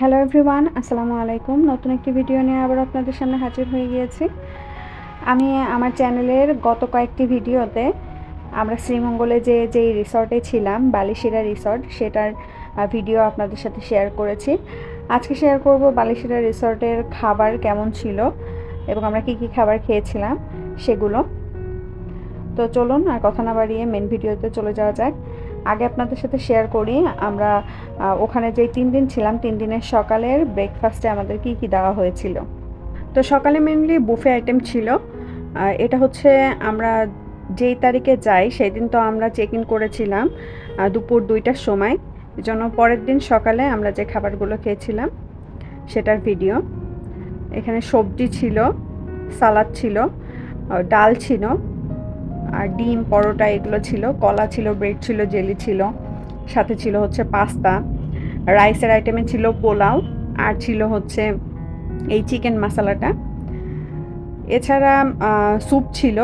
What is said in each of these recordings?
Hello everyone আসসালামু আলাইকুম। নতুন একটি ভিডিও নিয়ে আবার আপনাদের সামনে হাজির হয়ে গিয়েছি। আমি আমার চ্যানেলের গত কয়েকটি ভিডিওতে আমরা শ্রীমঙ্গলে যে, যেই রিসর্টে ছিলাম, বালিশিরা রিসর্ট সেটার ভিডিও আপনাদের সাথে শেয়ার করেছি। আজকে শেয়ার করব বালিশিরা রিসর্টের খাবার কেমন ছিল এবং আমরা কি কি খাবার খেয়েছিলাম সেগুলো। তো চলুন আর কথা না বাড়িয়ে মেন ভিডিওতে চলে যাওয়া যাক। আগে আপনাদের সাথে শেয়ার করি, আমরা ওখানে যেই তিন দিন ছিলাম, তিন দিনের সকালের ব্রেকফাস্টে আমাদের কি কি দেওয়া হয়েছিল? তো সকালে মেনলি বুফে আইটেম ছিল। এটা হচ্ছে আমরা যেই তারিখে যাই সেই দিন তো আমরা চেক ইন করেছিলাম দুপুর দুইটার সময়। জন্য পরের দিন সকালে আমরা যে খাবারগুলো খেয়েছিলাম, সেটার ভিডিও এখানে সবজি ছিল, সালাদ ছিল ডাল ছিল আর ডিম, পরোটা এগুলো ছিল, কলা ছিল, ব্রেড ছিল, জেলি ছিল, সাথে ছিল হচ্ছে পাস্তা, রাইসের আইটেমে ছিল পোলাও, আর ছিল হচ্ছে এই চিকেন মশালাটা এছাড়া স্যুপ ছিল,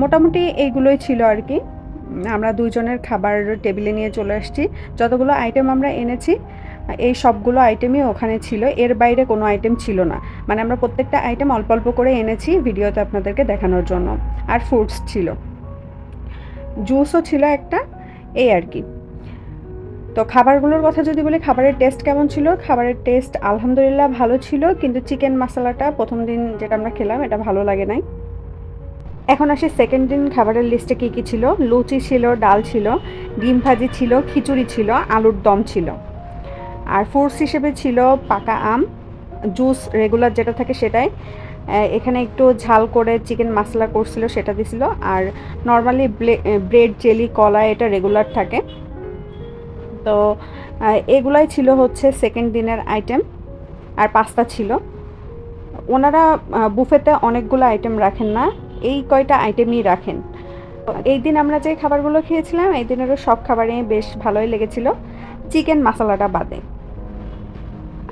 মোটামুটি এইগুলোই ছিল আর কি। আমরা দুজনের খাবার টেবিলে নিয়ে চলে আসছি। যতগুলো আইটেম আমরা এনেছি, এই সবগুলো আইটেমই ওখানে ছিল। এর বাইরে কোনো আইটেম ছিল না। মানে আমরা প্রত্যেকটা আইটেম অল্প অল্প করে এনেছি ভিডিওতে আপনাদেরকে দেখানোর জন্য। আর ফ্রুটস ছিল। জুসও ছিল একটা, এই আর কি। তো খাবারগুলোর কথা যদি বলি, খাবারের টেস্ট কেমন ছিল? খাবারের টেস্ট আলহামদুলিল্লাহ ভালো ছিল, কিন্তু চিকেন মশলাটা প্রথম দিন যেটা আমরা খেলাম, এটা ভালো লাগে নাই। এখন আসি সেকেন্ড দিন খাবারের লিস্টে কী কী ছিল? লুচি ছিল, ডাল ছিল, ডিম ভাজি ছিল, খিচুড়ি ছিল, আলুর দম ছিল। আর ফ্রুটস হিসেবে ছিল পাকা আম জুস রেগুলার যেটা থাকে সেটাই। এখানে একটু ঝাল করে চিকেন মশলা করছিল, সেটা দিছিল। আর নর্মালি ব্রেড জেলি কলা এটা রেগুলার থাকে। তো এগুলাই ছিল হচ্ছে সেকেন্ড দিনের আইটেম আর পাস্তা ছিল। ওনারা বুফেতে অনেকগুলো আইটেম রাখেন না। এই কয়টা আইটেমই রাখেন। এই দিন আমরা যে খাবারগুলো খেয়েছিলাম, এই দিনেরও সব খাবারই বেশ ভালোই লেগেছিল। চিকেন মশলাটা বাদে।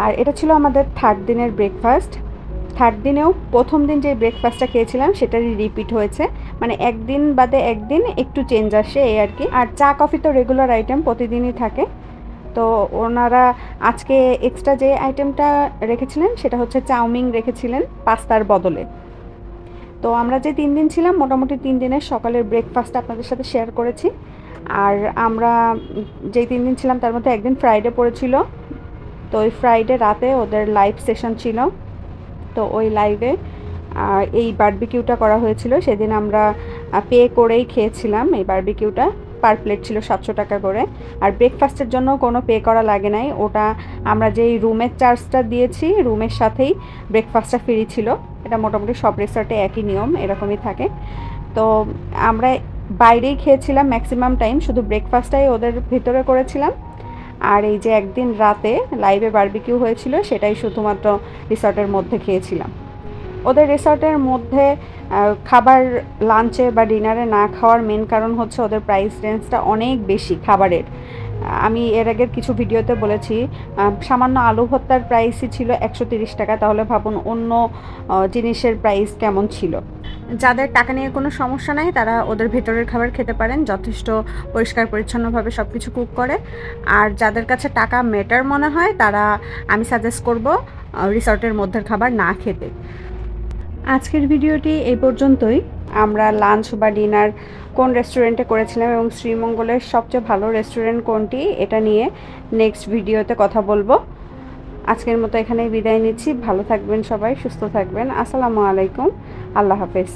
আর এটা ছিল আমাদের থার্ড দিনের ব্রেকফাস্ট থার্ড দিনেও প্রথম দিন যে ব্রেকফাস্টটা খেয়েছিলাম, সেটারই রিপিট হয়েছে। মানে একদিন বাদে একদিন একটু চেঞ্জ আসে এই আর কি। আর চা কফি তো রেগুলার আইটেম প্রতিদিনই থাকে। তো ওনারা আজকে এক্সট্রা যে আইটেমটা রেখেছিলেন, সেটা হচ্ছে চাউমিন রেখেছিলেন, পাস্তার বদলে। তো আমরা যে তিন দিন ছিলাম, মোটামুটি তিন দিনের সকালের ব্রেকফাস্ট আপনাদের সাথে শেয়ার করেছি। আর আমরা যেই তিন দিন ছিলাম, তার মধ্যে একদিন ফ্রাইডে পড়েছিল। তো ওই ফ্রাইডে রাতে ওদের লাইভ সেশন ছিল। তো ওই লাইভে এই বার্বিকিউটা করা হয়েছিল। সেদিন আমরা পে করেই খেয়েছিলাম এই বারবিকিউটা পার প্লেট ছিল সাতশো টাকা করে। আর ব্রেকফাস্টের জন্য কোনো পে করা লাগে নাই। ওটা আমরা যেই রুমের চার্জটা দিয়েছি রুমের সাথেই ব্রেকফাস্টটা ফ্রি ছিল। এটা মোটামুটি সব রিসর্টে একই নিয়ম, এরকমই থাকে। তো আমরা বাইরেই খেয়েছিলাম ম্যাক্সিমাম টাইম শুধু ব্রেকফাস্টটাই ওদের ভিতরে করেছিলাম। আর এই যে একদিন রাতে লাইভে বারবিকিউ হয়েছিল, সেটাই শুধুমাত্র রিসর্টের মধ্যে খেয়েছিলাম। ওদের রিসর্টের মধ্যে খাবার লাঞ্চে বা ডিনারে না খাওয়ার মেন কারণ হচ্ছে ওদের প্রাইস রেঞ্জটা অনেক বেশি খাবারের। আমি এর আগের কিছু ভিডিওতে বলেছি সামান্য আলু ভর্তার প্রাইসই ছিল একশো তিরিশ টাকা, তাহলে ভাবুন অন্য জিনিসের প্রাইস কেমন ছিল। যাদের টাকা নিয়ে কোনো সমস্যা নাই, তারা ওদের ভেতরের খাবার খেতে পারেন, যথেষ্ট পরিষ্কার পরিচ্ছন্নভাবে সব কিছু কুক করে। আর যাদের কাছে টাকা মেটার মনে হয়, তারা আমি সাজেস্ট করব রিসর্টের মধ্যের খাবার না খেতে। আজকের ভিডিওটি এই পর্যন্তই। আমরা লাঞ্চ বা ডিনার কোন রেস্টুরেন্টে করেছিলাম এবং শ্রীমঙ্গলের সবচেয়ে ভালো রেস্টুরেন্ট কোনটি, এটা নিয়ে নেক্সট ভিডিওতে কথা বলব। আজকের মতো এখানেই বিদায় নিচ্ছি। ভালো থাকবেন সবাই, সুস্থ থাকবেন। আসসালামু আলাইকুম। আল্লাহ হাফেজ।